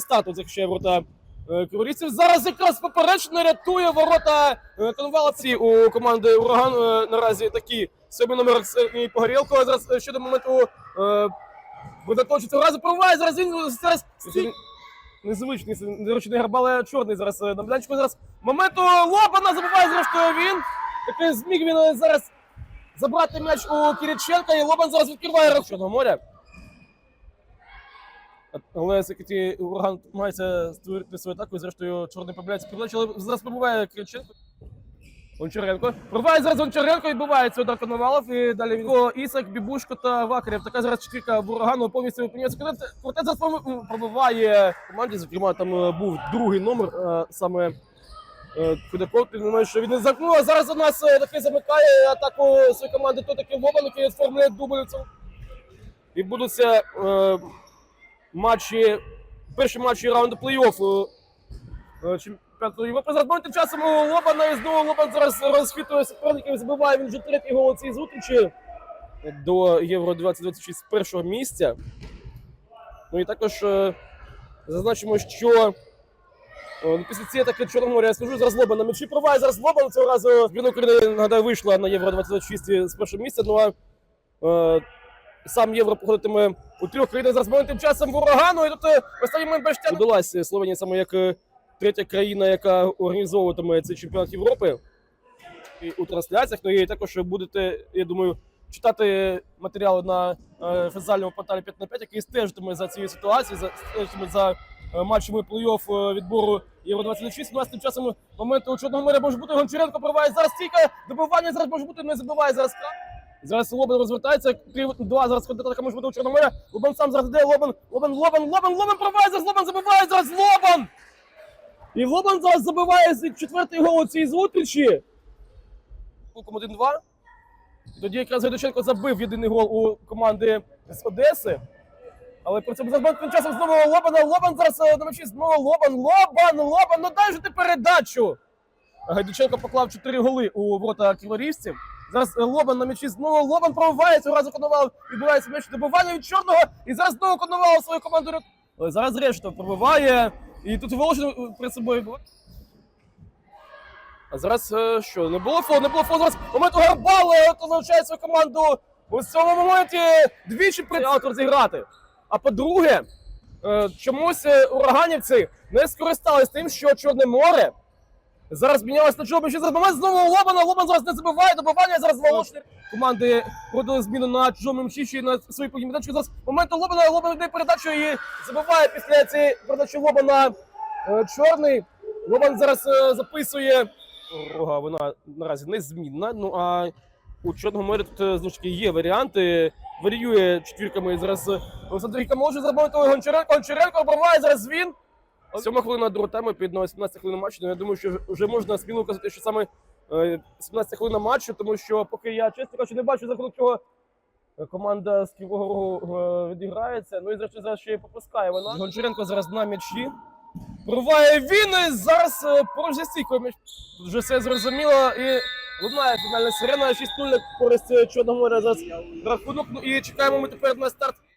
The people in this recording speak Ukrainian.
старту захищає ворота е, криворізців. Зараз якраз поперечно рятує ворота е, Коноваловці у команди Ураган. е, Наразі такі сьомий номер Сергій Погорєлко. А Зараз щодо моменту е, буде точиться разу проває. Зараз він зараз незвичний незручний граб, але чорний зараз на блянчику. Зараз моменту Лобана забуває зрештою він. Такий зміг він зараз забрати м'яч у Кириченка, і Лобан зараз відкриває рахунок моря. Але все-таки ураган мається створити свою атаку, і зрештою чорний помиляється передачу, але зараз пробуває Кириченко. Гончаренко. Пробиває зараз Гончаренко, відбувається удар Коновалов, і далі він Ісак, Бібушко та Вакарєв. Така зараз в урагану повністю випиняється. Квартет зараз пробиває команді, зокрема там е, був другий номер, е, саме е, Федеков, ти думаєш, що він не замкнув, а зараз у нас таки замикає атаку своєї команди, то таки Лобан, який оформлює дубль. І будуться матчі, перші матчі раунду плей-оффу е, чемпіонату Європи. Зараз моментом часом у Лобана і знову Лобан зараз розхитує суперників, забиває він вже третій гол цій зустрічі до Євро 2026 з першого місця. Ну і також е, зазначимо, що ну, після цієї атаки Чорного моря я скажу зараз Лобан на м'ячі проває зараз Лобан цього разу збірна України нагадаю вийшла на Євро 2026 з першого місця. Ну а е, сам Євро проходитиме у трьох країнах зараз моментом часом в урагану. І тут е, останній момент Бештян удалась Словенія саме як е, третя країна, яка організовуватиме цей чемпіонат Європи і у трансляціях. Ну і також будете, я думаю, читати матеріали на е, офіціальному порталі 5 на 5, який стежитиме за цією ситуацією, за стежитиме за матчами плей-офф відбору Євро 26. У нас тим часом момент у Чорного моря може бути Гончаренко пробиває зараз стійка, добивання зараз може бути, не забиває зараз. Зараз Лобан розвертається, 3-2 зараз контратака може бути у Чорного. Лобан сам зараз йде, Лобан, Лобан, Лобан, Лобан, Лобан пробиває, зараз Лобан забиває, зараз Лобан! І Лобан зараз забиває четвертий гол у цій зустрічі. Кулком 1-2. Тоді якраз Гайдученко забив єдиний гол у команди з Одеси. Але при цьому зараз тим часом знову Лобана. Лобан зараз е, на м'ячі знову Лобан. Лобан, Лобан, ну дай же ти передачу. Гайдученко поклав 4 голи у ворота криворізців. Зараз е, Лобан на м'ячі знову Лобан пробиває, цього разу Коновал відбувається м'яч добивання від чорного. І зараз знову Коновал свою команду. Але Зараз Рештов пробиває. І тут Волошин перед собою був. А зараз е, що? Не було фол, не було фол. Зараз момент Гарбала, от залишає свою команду у цьому моменті двічі автор зіграти. А по-друге, е, чомусь е, ураганівці не скористались тим, що Чорне море зараз мінялось на чому. Ще момент знову Лобана. Лобан зараз не забиває, добивання зараз Волошин. Команди продали зміну на чужому мчищі на свої подімідачки. Зараз момент Лобана, Лобан йде передачу і забиває після цієї передачі Лобана е, чорний. Лобан зараз е, записує. Рога вона наразі незмінна. Ну а у Чорному морі тут е, знову ж таки є варіанти. Варіює четвірками зараз Олександр може зробити Гончаренко. Гончаренко обриває зараз він. Сьома хвилина другого тайму під 17 хвилин матчу. Ну, я думаю, що вже можна сміло казати, що саме е, 17 хвилина матчу, тому що поки я чесно кажучи, не бачу за рахунок чого е, команда з Кривого Рогу е, відіграється. Ну і зрештою зараз ще й попускає вона. Гончаренко зараз на м'ячі. Пробиває він і зараз е, поруч зі стійкою м'яч. Вже все зрозуміло і лунає фінальна сирена 6-0 користь е, Чорного моря зараз рахунок. Ну і чекаємо ми тепер на старт